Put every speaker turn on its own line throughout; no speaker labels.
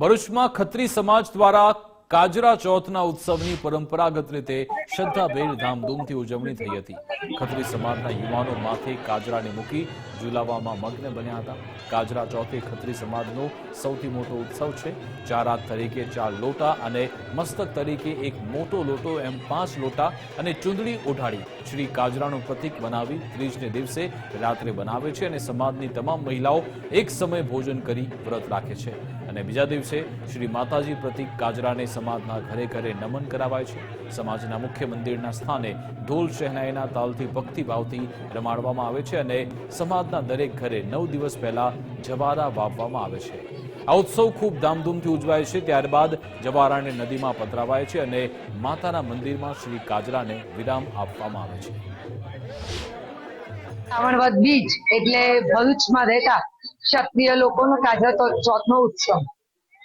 ભરૂચમાં ખત્રી સમાજ દ્વારા કાજરા ચોથના ઉત્સવની પરંપરાગત રીતે શ્રદ્ધાભેર ધામધૂમથી ઉજવણી થઈ હતી. ખત્રી સમાજના યુવાનો માથે કાજરાને મૂકી ઝુલાવવામાં મગ્ન બન્યા હતા. કાજરા ચોથ ખત્રી સમાજનો સૌથી મોટો ઉત્સવ છે. ચાર તરીકે ચાર લોટા અને મસ્તક તરીકે એક મોટો લોટો એમ પાંચ લોટા અને ચૂંદડી ઓઢાડી શ્રી કાજરાનું પ્રતીક બનાવી ત્રીજને દિવસે રાત્રે બનાવે છે અને સમાજની તમામ મહિલાઓ એક સમય ભોજન કરી વ્રત રાખે છે. અને બીજા દિવસે શ્રી માતાજી પ્રતીક કાજરાને સમાજના ઘરે ઘરે નમન કરાવાય છે. સમાજના મુખ્ય મંદિરના સ્થાને ઢોલ શહેનાઈના તાલથી ભક્તિભાવથી રમાડવામાં આવે છે અને સમાજના દરેક ઘરે નવ દિવસ પહેલા જવારા વાવવામાં આવે છે. આ ઉત્સવ ખૂબ ધામધૂમથી ઉજવાય છે. ત્યારબાદ જવારાને નદીમાં પધરાવાય છે અને માતાના મંદિરમાં શ્રી કાજરાને વિરામ આપવામાં આવે છે.
સાવણવદ બીચ એટલે ભરૂચમાં રહેતા ક્ષત્રિય લોકોનો કાજર ચોથનો ઉત્સવ.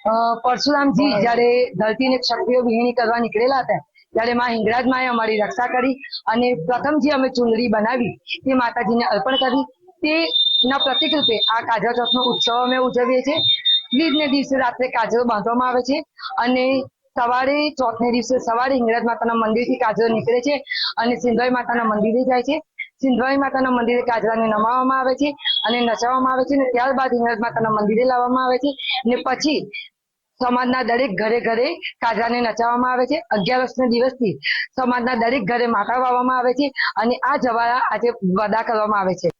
પરશુરામજી જ્યારે ધરતીને ક્ષત્રિય વિહીણી કરવા નીકળેલા હતા ત્યારે માં હિંગરાજ માએ અમારી રક્ષા કરી અને પ્રથમ જે અમે ચુંદડી બનાવી તે માતાજીને અર્પણ કરી. તે ના પ્રતિક રૂપે આ કાજર ચોથનો ઉત્સવ અમે ઉજવીએ છીએ. ત્રીજને દિવસે રાત્રે કાજરો બાંધવામાં આવે છે અને સવારે ચોથને દિવસે સવારે હિંગરાજ માતાના મંદિરથી કાજરો નીકળે છે અને સિંધવાઈ માતાના મંદિરે જાય છે. સિંધવાઈ માતાના મંદિરે કાજરાને નમાવવામાં આવે છે અને નચાવવામાં આવે છે અને ત્યારબાદ હિંગરાજ માતાના મંદિરે લાવવામાં આવે છે. ને પછી સમાજના દરેક ઘરે ઘરે કાજરાને નચાવવામાં આવે છે. અગિયારસના દિવસથી સમાજના દરેક ઘરે માતા વાવવામાં આવે છે અને આ જવારા આજે વદા કરવામાં આવે છે.